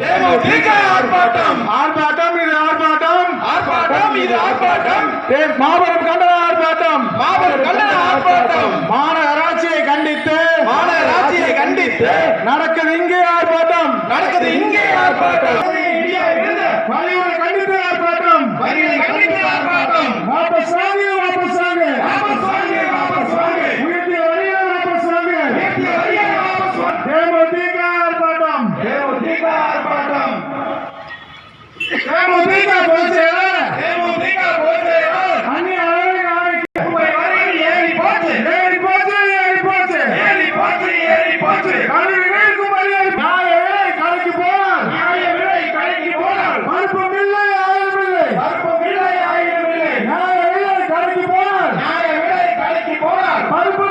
ஆர்ப்பாட்டம். ஆர்ப்பாட்டம் இது ஆர்ப்பாட்டம். ஆர்ப்பாட்டம் இது ஆர்ப்பாட்டம். மாபெரும் கண்டன ஆர்ப்பாட்டம். மாபெரும் கண்டன ஆர்ப்பாட்டம். மாநகராட்சியை கண்டித்து. மாநகராட்சியை கண்டித்து. நடக்குது இங்கே ஆர்ப்பாட்டம். நடக்குது இங்கே ஆர்ப்பாட்டம். Bible